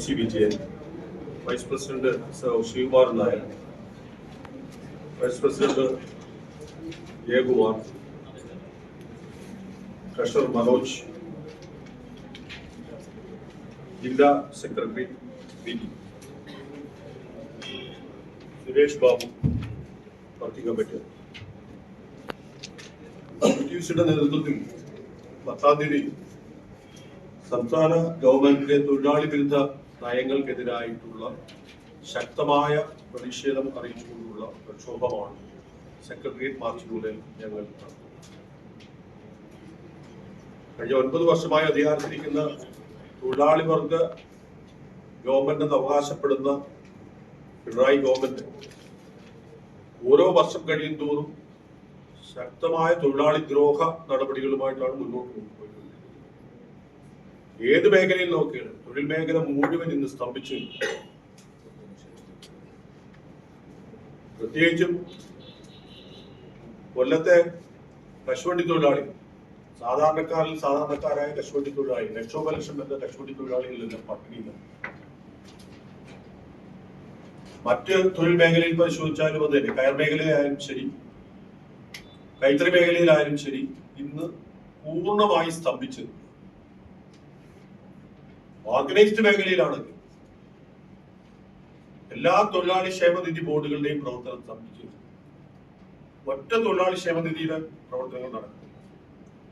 C Vijayan vice president sir Sivakumar Nair vice president Jayakumar treasurer Manoj ജില്ലാ secretary Vini Suresh Babu working committee കമ്മിറ്റീസിന്റെ നേതൃത്വത്തിൽ പത്താം തീയതി സംസ്ഥാന ഗവൺമെന്റിന്റെ തൊഴിലാളി വിരുദ്ധ നയങ്ങൾക്കെതിരായിട്ടുള്ള ശക്തമായ പ്രതിഷേധം അറിയിച്ചുകൊണ്ടുള്ള പ്രക്ഷോഭമാണ് സെക്രട്ടേറിയറ്റ് മാർച്ചിലൂടെ ഞങ്ങൾ കഴിഞ്ഞ ഒൻപത് വർഷമായി അധികാരത്തിരിക്കുന്ന തൊഴിലാളി വർഗ ഗവൺമെന്റ് എന്ന് അവകാശപ്പെടുന്ന പിണറായി ഗവൺമെന്റ് ഓരോ വർഷം കഴിയും തോറും ശക്തമായ തൊഴിലാളി ദ്രോഹ നടപടികളുമായിട്ടാണ് മുന്നോട്ട് കൊണ്ടുപോയിട്ടുള്ളത് ഏത് മേഖലയിൽ നോക്കുകയാണ് തൊഴിൽ മേഖല മുഴുവൻ ഇന്ന് സ്തംഭിച്ചു. പ്രത്യേകിച്ചും കൊല്ലത്തെ കശുവണ്ടി തൊഴിലാളി സാധാരണക്കാരിൽ സാധാരണക്കാരായ കശുവണ്ടി തൊഴിലാളി ലക്ഷോപലക്ഷം വരുന്ന കശുവണ്ടി തൊഴിലാളികളെല്ലാം പട്ടിണിയില്ല. മറ്റ് തൊഴിൽ മേഖലയിൽ പരിശോധിച്ചാലും അത് തന്നെ. കയർ മേഖലയിലായാലും ശരി കൈത്തറി മേഖലയിലായാലും ശരി ഇന്ന് പൂർണമായി സ്തംഭിച്ചു ഓർഗനൈസ്ഡ് മേഖലയിലാണെങ്കിൽ എല്ലാ തൊഴിലാളി ക്ഷേമനിധി ബോർഡുകളുടെയും പ്രവർത്തനം സംബന്ധിച്ചു ഒറ്റ തൊഴിലാളി ക്ഷേമനിധിയുടെ പ്രവർത്തനങ്ങൾ നടക്കും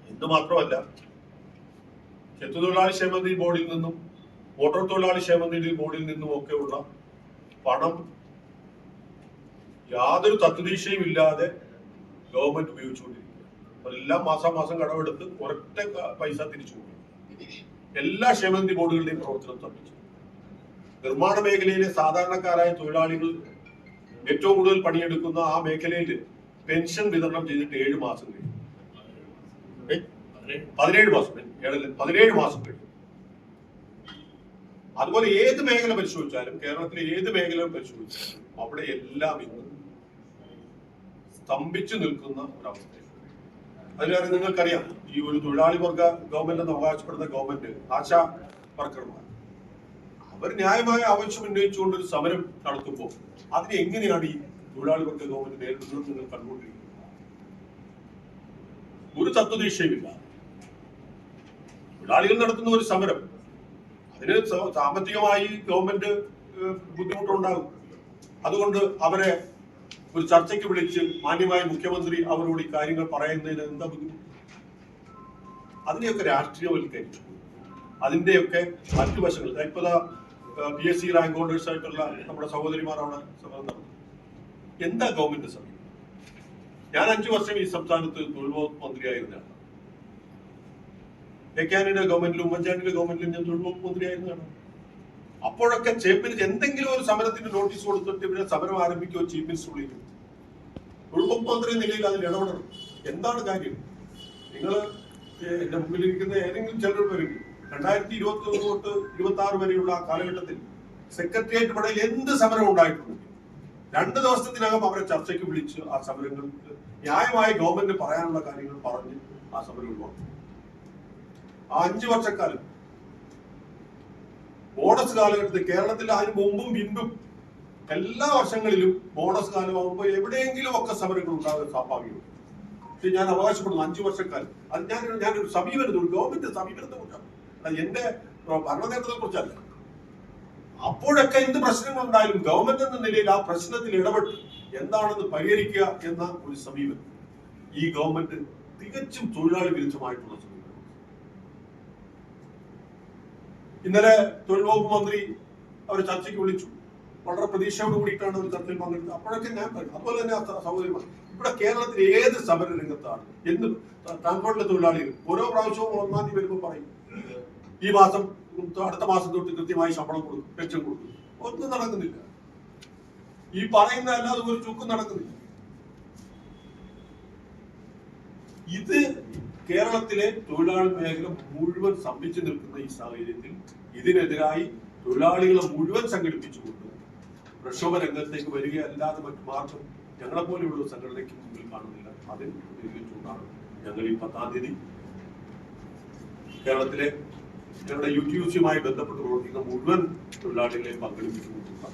എന്ന് മാത്രമല്ല ചെത്തുതൊഴിലാളി ക്ഷേമനിധി ബോർഡിൽ നിന്നും മോട്ടോർ തൊഴിലാളി ക്ഷേമനിധി ബോർഡിൽ നിന്നും ഒക്കെയുള്ള പണം യാതൊരു തത്വദീക്ഷയും ഇല്ലാതെ ഗവൺമെന്റ് ഉപയോഗിച്ചുകൊണ്ടിരിക്കുക അതെല്ലാം മാസം മാസം കടമെടുത്ത് ഒരൊറ്റ പൈസ തിരിച്ചു കൊടുക്കും. എല്ലാ ക്ഷേമനിധി ബോർഡുകളുടെയും പ്രവർത്തനം തമ്മിച്ചു നിർമ്മാണ മേഖലയിലെ സാധാരണക്കാരായ തൊഴിലാളികൾ ഏറ്റവും കൂടുതൽ പണിയെടുക്കുന്ന ആ മേഖലയിൽ പെൻഷൻ വിതരണം ചെയ്തിട്ട് ഏഴ് മാസം കഴിഞ്ഞു? പതിനേഴ് മാസം കഴിഞ്ഞു. പതിനേഴ് മാസം കഴിഞ്ഞു. അതുപോലെ ഏത് മേഖല പരിശോധിച്ചാലും കേരളത്തിലെ ഏത് മേഖല പരിശോധിച്ചാലും അവിടെ എല്ലാം ഇന്ന് സ്തംഭിച്ചു നിൽക്കുന്ന ഒരവസ്ഥയാണ്. അതിലേറെ നിങ്ങൾക്കറിയാം ഈ ഒരു തൊഴിലാളി വർഗ ഗവൺമെന്റ് എന്ന് അവകാശപ്പെടുന്ന ഗവൺമെന്റ് ആശാ വർക്കർമാർ. അവർ ന്യായമായ ആവശ്യം ഉന്നയിച്ചുകൊണ്ട് ഒരു സമരം നടത്തുമ്പോൾ അതിനെ എങ്ങനെയാണ് ഈ തൊഴിലാളി വർഗ ഗവൺമെന്റ് നേരിടുന്നത് നിങ്ങൾ കണ്ടുകൊണ്ടിരിക്കുന്നത് ഒരു തത്വദീക്ഷയുമില്ല. തൊഴിലാളികൾ നടത്തുന്ന ഒരു സമരം അതിന് സാമ്പത്തികമായി ഗവൺമെന്റ് ബുദ്ധിമുട്ടുണ്ടാകും. അതുകൊണ്ട് അവരെ ഒരു ചർച്ചയ്ക്ക് വിളിച്ച് മാന്യമായ മുഖ്യമന്ത്രി അവരോട് ഈ കാര്യങ്ങൾ പറയുന്നതിന് എന്താ ബുദ്ധിമുട്ട് അതിനെയൊക്കെ രാഷ്ട്രീയവൽക്കരിച്ചു. അതിന്റെയൊക്കെ മറ്റു വശങ്ങൾ. ഇപ്പൊ P S C rank holders ആയിട്ടുള്ള നമ്മുടെ സഹോദരിമാരാണ് സമരം എന്താ ഗവൺമെന്റ് സമയം ഞാൻ അഞ്ചു വർഷം ഈ സംസ്ഥാനത്ത് തൊഴിൽ വകുപ്പ് മന്ത്രിയായിരുന്നതാണ് കാനിയുടെ ഗവൺമെന്റിലും ഉമ്മൻചാണ്ടിയുടെ ഗവൺമെന്റിലും ഞാൻ തൊഴിൽ വകുപ്പ് മന്ത്രിയായിരുന്നതാണ്. അപ്പോഴൊക്കെ ചീഫ് എന്തെങ്കിലും ഒരു സമരത്തിന്റെ നോട്ടീസ് കൊടുത്തിട്ട് ഇവരെ സമരം ആരംഭിക്കുകയോ ചീഫ് മിനിസ്റ്റർ വിളിക്കും ഉൾമുഖ്യമന്ത്രി നിലയിൽ അതിൽ ഇടപെടണം. എന്താണ് കാര്യം? നിങ്ങൾ എന്റെ മുമ്പിൽ ഇരിക്കുന്ന ഏതെങ്കിലും ചിലർ വരും. രണ്ടായിരത്തി ഇരുപത്തി ഒന്ന് തൊട്ട് ഇരുപത്തി ആറ് വരെയുള്ള ആ കാലഘട്ടത്തിൽ സെക്രട്ടേറിയറ്റ് പടയിൽ എന്ത് സമരം ഉണ്ടായിട്ടുണ്ട്? രണ്ട് ദിവസത്തിനകം അവരെ ചർച്ചയ്ക്ക് വിളിച്ച് ആ സമരങ്ങൾക്ക് ന്യായമായി ഗവൺമെന്റ് പറയാനുള്ള കാര്യങ്ങൾ പറഞ്ഞ് ആ സമരം ഒഴിവാക്കും. ആ അഞ്ചു വർഷക്കാലം ബോണസ് കാലഘട്ടത്തിൽ കേരളത്തിൽ ആരും മുമ്പും പിമ്പും എല്ലാ വർഷങ്ങളിലും ബോണസ് കാലമാകുമ്പോൾ എവിടെയെങ്കിലും ഒക്കെ സമരങ്ങൾ ഉണ്ടാകുന്ന സ്വാഭാവികം പക്ഷെ ഞാൻ അവകാശപ്പെടുന്നു അഞ്ചു വർഷക്കാലം. അത് ഞാൻ ഞാനൊരു സമീപനത്തോട് ഗവൺമെന്റ് സമീപനത്തെ കുറിച്ചാണ്. അത് എന്റെ ഭരണനേട്ടത്തെ കുറിച്ചല്ല. അപ്പോഴൊക്കെ എന്ത് പ്രശ്നങ്ങൾ ഉണ്ടായാലും ഗവൺമെന്റ് എന്ന നിലയിൽ ആ പ്രശ്നത്തിൽ ഇടപെട്ട് എന്താണെന്ന് പരിഹരിക്കുക എന്ന ഒരു സമീപനം. ഈ ഗവൺമെന്റ് തികച്ചും തൊഴിലാളി വിരുദ്ധമായിട്ടുള്ള ഇന്നലെ തൊഴിൽ വകുപ്പ് മന്ത്രി അവർ ചർച്ചയ്ക്ക് വിളിച്ചു. വളരെ പ്രതീക്ഷയോട് കൂടിയിട്ടാണ് ഒരു ചർച്ചയിൽ പങ്കെടുത്തത്. അപ്പോഴൊക്കെ ഞാൻ പറഞ്ഞു അതുപോലെ തന്നെ സഹോദരിമാർ ഇവിടെ കേരളത്തിൽ ഏത് സമര രംഗത്താണ്? എന്ത്. ട്രാൻസ്പോർട്ടിലെ തൊഴിലാളികൾ. ഓരോ പ്രാവശ്യവും ഒന്നാം തീയതി വരുമ്പോൾ പറയും ഈ മാസം അടുത്ത മാസം തൊട്ട് കൃത്യമായി ശമ്പളം കൊടുക്കും പെൻഷൻ കൊടുക്കും. ഒന്നും നടക്കുന്നില്ല. ഈ പറയുന്ന അല്ലാതെ ഒരു ചുക്കും നടക്കുന്നില്ല. ഇത് കേരളത്തിലെ തൊഴിലാളി മേഖല മുഴുവൻ സ്തംഭിച്ചു നിൽക്കുന്ന ഈ സാഹചര്യത്തിൽ ഇതിനെതിരായി തൊഴിലാളികളെ മുഴുവൻ സംഘടിപ്പിച്ചുകൊണ്ട് പ്രക്ഷോഭ രംഗത്തേക്ക് വരികയല്ലാതെ മറ്റു മാർഗം ഞങ്ങളെ പോലെയുള്ള സംഘടനയ്ക്ക് മുമ്പിൽ കാണുന്നില്ല. അതിൽ ഉപയോഗിച്ചുകൊണ്ടാണ് ഞങ്ങൾ ഈ പത്താം തീയതി കേരളത്തിലെ ഞങ്ങളുടെ യു ടി യു സിയുമായി ബന്ധപ്പെട്ട് പ്രവർത്തിക്കുന്ന മുഴുവൻ തൊഴിലാളികളെയും പങ്കെടുപ്പിച്ചു കൊടുക്കുക